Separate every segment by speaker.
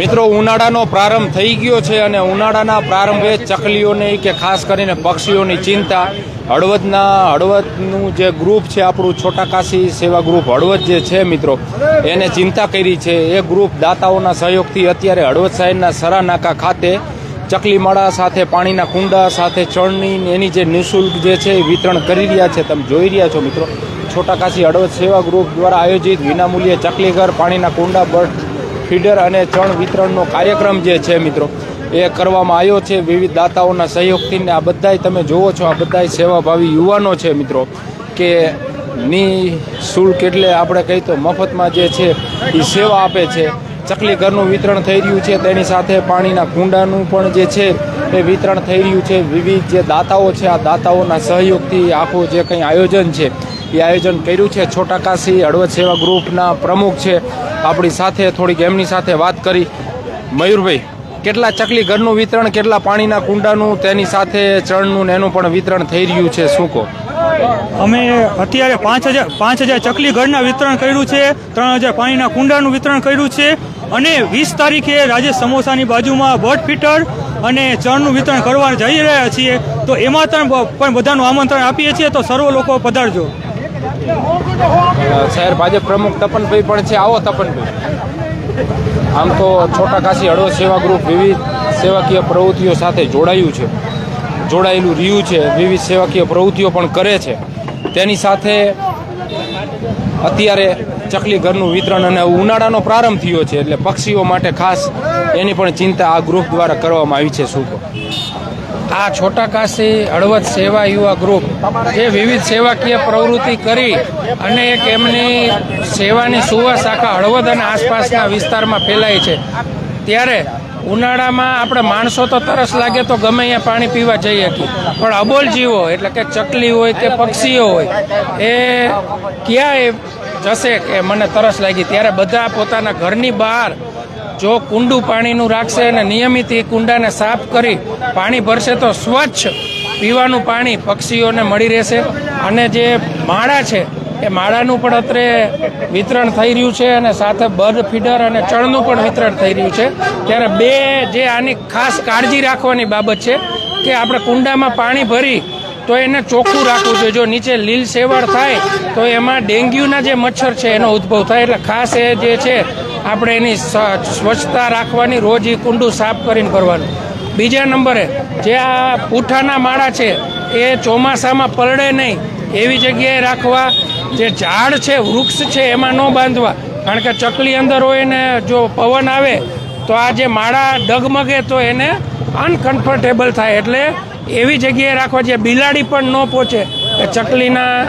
Speaker 1: મિત્રો, ઉનાળાનો પ્રારંભ થઈ ગયો છે અને ઉનાળાના પ્રારંભે ચકલીઓની કે ખાસ કરીને પક્ષીઓની ચિંતા, હળવદના, હળવદનું જે ગ્રુપ છે, આપણું છોટા કાશી સેવા ગ્રુપ હળવદ જે છે મિત્રો, એને ચિંતા કરી છે. એ ગ્રુપ દાતાઓના સહયોગથી અત્યારે હળવદ શહેરના સરાનાકા ખાતે ચકલીમાળા સાથે, પાણીના કુંડા સાથે ચણની એની જે નિઃશુલ્ક જે છે એ વિતરણ કરી રહ્યા છે. તમે જોઈ રહ્યા છો મિત્રો, છોટાકાશી હળવદ સેવા ગ્રુપ દ્વારા આયોજિત વિનામૂલ્યે ચકલીઘર, પાણીના કુંડા બર્ડ ફીડર અને ચણ વિતરણનો કાર્યક્રમ જે છે મિત્રો, એ કરવામાં આવ્યો છે. વિવિધ દાતાઓના સહયોગથી આ બધાય તમે જુઓ છો, આ બધાય સેવાભાવી યુવાનો છે મિત્રો, કે ની શુલ્ક એટલે આપણે કહીએ તો મફતમાં જે છે, એ સેવા આપે છે. ચકલી ઘરનું વિતરણ થઈ રહ્યું છે, તેની સાથે પાણીના કુંડાનું પણ જે છે, એ વિતરણ થઈ રહ્યું છે. વિવિધ જે દાતાઓ છે, આ દાતાઓના સહયોગથી આખું જે કંઈ આયોજન છે એ આયોજન કર્યું છે. છોટા કાશી હળવદ સેવા ગ્રુપના પ્રમુખ છે. આપણી સાથે થોડીક એમની સાથે વાત કરી. મયુરભાઈ, કેટલા ચકલી ઘરનું વિતરણ, કેટલા પાણીના કુંડાનું, તેની સાથે ચણનું ને એનું પણ વિતરણ થઈ રહ્યું છે. શું કહો?
Speaker 2: અમે અત્યારે પાંચ હજાર પાંચ હજાર ચકલી ઘરના વિતરણ કર્યું છે, ત્રણ હજાર પાણીના કુંડાનું વિતરણ કર્યું છે અને વીસ તારીખે રાજેશ સમોસાની બાજુમાં બર્ડ ફીટર અને ચણનું વિતરણ કરવા જઈ રહ્યા છીએ. તો એમાં પણ બધાનું આમંત્રણ આપીએ છીએ. તો સર્વ લોકો પધારજો.
Speaker 1: શહેર ભાજપ પ્રમુખ તપનભાઈ પણ છે. આવો તપનભાઈ. આમ તો છોટા કાશી હળવદ સેવા ગ્રુપ વિવિધ સેવાકીય પ્રવૃત્તિઓ સાથે જોડાયું છે. જોડાયેલું રહ્યું છે. વિવિધ સેવાકીય પ્રવૃત્તિઓ પણ કરે છે. તેની સાથે અત્યારે ચકલી ઘરનું વિતરણ અને ઉનાળાનો પ્રારંભ થયો છે. એટલે પક્ષીઓ માટે ખાસ એની પણ ચિંતા આ ગ્રુપ દ્વારા કરવામાં આવી છે શું
Speaker 3: આ છોટા કાશી હળવદ સેવા યુવા ગ્રુપ, જે વિવિધ સેવાકીય પ્રવૃત્તિ કરી અને એક એમની સેવાની સુવાસ આખા હળવદ અને આસપાસના વિસ્તારમાં ફેલાય છે. ત્યારે ઉનાળામાં આપણે માણસો તો તરસ લાગે તો ગમે અહીંયા પાણી પીવા જઈએ શકીએ પણ અબોલ જીવો એટલે કે ચકલી હોય કે પક્ષીઓ હોય, એ ક્યાંય જશે કે મને તરસ લાગી? ત્યારે બધા પોતાના ઘરની બહાર જો કુંડું પાણીનું રાખશે અને નિયમિત એ કુંડાને સાફ કરી પાણી ભરશે તો સ્વચ્છ પીવાનું પાણી પક્ષીઓને મળી રહેશે. અને જે માળા છે, એ માળાનું પણ અત્રે વિતરણ થઈ રહ્યું છે અને સાથે બર્ડ ફીડર અને ચણનું પણ વિતરણ થઈ રહ્યું છે. ત્યારે બે જે આની ખાસ કાળજી રાખવાની બાબત છે કે આપણે કુંડામાં પાણી ભરી તો એને ચોખ્ખું રાખવું જોઈએ. જો નીચે લીલ સેવાળ થાય તો એમાં ડેન્ગ્યુના જે મચ્છર છે એનો ઉદ્ભવ થાય. એટલે ખાસ એ જે છે આપણે એની સ્વચ્છતા રાખવાની રોજ એ કુંડું સાફ કરીને ભરવાનું. બીજા નંબરે, જે આ પૂઠાના માળા છે, એ ચોમાસામાં પલળે નહીં. એવી જગ્યાએ રાખવા, જે ઝાડ છે, વૃક્ષ છે, એમાં ન બાંધવા. કારણ કે ચકલી અંદર હોય ને જો પવન આવે, તો આ જે માળા ડગમગે, તો એને અનકમ્ફર્ટેબલ થાય. એટલે એવી જગ્યાએ રાખવા જે બિલાડી પણ ન પહોંચે કે ચકલીના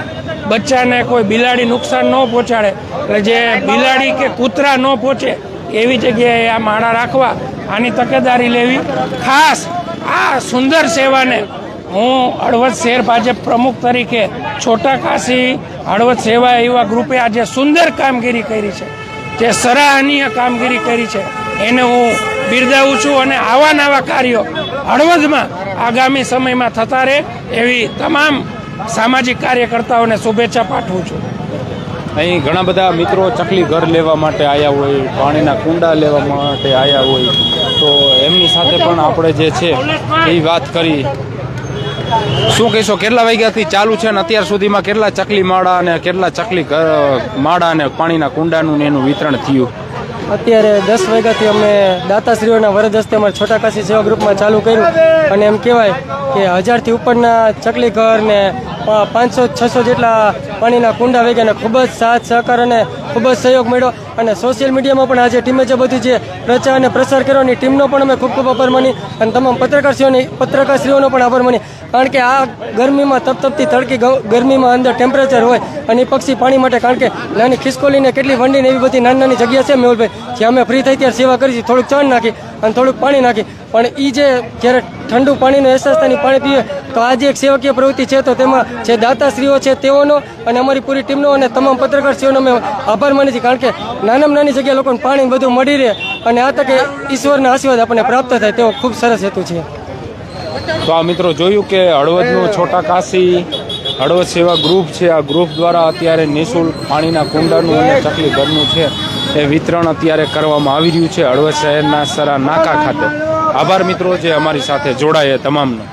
Speaker 3: બચ્ચાને કોઈ બિલાડી નુકસાન ન પહોંચાડે. એટલે જે બિલાડી કે કૂતરા ન પહોંચે, એવી જગ્યાએ આ માળા રાખવા, આની તકેદારી લેવી. ખાસ આ સુંદર સેવાને હું હળવદ શહેર ભાજપ પ્રમુખ તરીકે છોટા કાશી હળવદ સેવા એવા ગ્રુપે આજે સુંદર કામગીરી કરી છે. જે સરાહનીય કામગીરી કરી છે. એને હું બિરદાવું છું અને આવા નવા કાર્યો હળવદમાં આગામી સમયમાં થતા રહે એવી તમામ સામાજિક કાર્યકર્તાઓને શુભેચ્છા પાઠવું છું.
Speaker 1: અહીં ઘણા બધા મિત્રો ચકલી ઘર લેવા માટે આવ્યા હોય, પાણીના કુંડા લેવા માટે આવ્યા હોય. તો એમની સાથે પણ આપણે જે છે, એ વાત કરી. શું કહેશો, કેટલા વાગ્યાથી ચાલુ છે ને અત્યાર સુધીમાં કેટલા ચકલી માળા અને કેટલા ચકલી માળા અને પાણીના કુંડાનું ને એનું વિતરણ થયું?
Speaker 4: અત્યારે દસ વાગ્યાથી અમે દાતાશ્રીઓના વરદ હસ્તે અમારા છોટા કાશી સેવા ગ્રુપમાં ચાલુ કર્યું. અને એમ કહેવાય કે હજારથી ઉપરના ચકલી ઘર ને પાંચસો છસો જેટલા પાણીના કુંડા વૈગ્યા ખૂબ જ સાથ સહકાર અને ખૂબ જ સહયોગ મળ્યો. અને સોશિયલ મીડિયામાં પણ આજે ટીમે જે બધી જે પ્રચાર અને પ્રસાર કર્યોની ટીમનો પણ અમે ખૂબ ખૂબ આભાર માની અને તમામ પત્રકારશ્રીઓની પત્રકારશ્રીઓનો પણ આભાર માની. કારણ કે આ ગરમીમાં તપતપતી તડકી ગરમીમાં અંદર ટેમ્પરેચર હોય અને પક્ષી પાણી માટે કારણ કે નાની ખિસકોલીને કેટલી વંડીને એવી બધી નાની નાની જગ્યા છે મેહુલભાઈ, જ્યાં અમે ફ્રી થઈ ત્યારે સેવા કરી થોડુંક ચણ નાખી અને થોડુંક પાણી નાખી. પણ એ જે જ્યારે ઠંડુ પાણીનો અહેસાસ પાણી પીએ, તો આ જે એક સેવકીય પ્રવૃત્તિ છે, તો તેમાં જે દાતાશ્રીઓ છે, તેઓનો અને અમારી પૂરી ટીમનો અને તમામ પત્રકારશ્રીઓનો અમે આભાર માની છીએ. કારણ કે નાનામાં નાની જગ્યાએ લોકોને પાણી બધું મળી રહે અને આ તકે ઈશ્વરના આશીર્વાદ આપણને પ્રાપ્ત થાય તેવો ખૂબ સરસ હેતુ છે.
Speaker 1: તો આ મિત્રો જોયું કે હળવદનું છોટા કાશી હળવદ સેવા ગ્રુપ છે. આ ગ્રુપ દ્વારા અત્યારે નિઃશુલ્ક પાણીના કુંડાનું અને ચકલી ઘરનું છે, એ વિતરણ અત્યારે કરવામાં આવી રહ્યું છે હળવદ શહેરના સરા નાકા ખાતે. આભાર મિત્રો જે અમારી સાથે જોડાય તમામનો.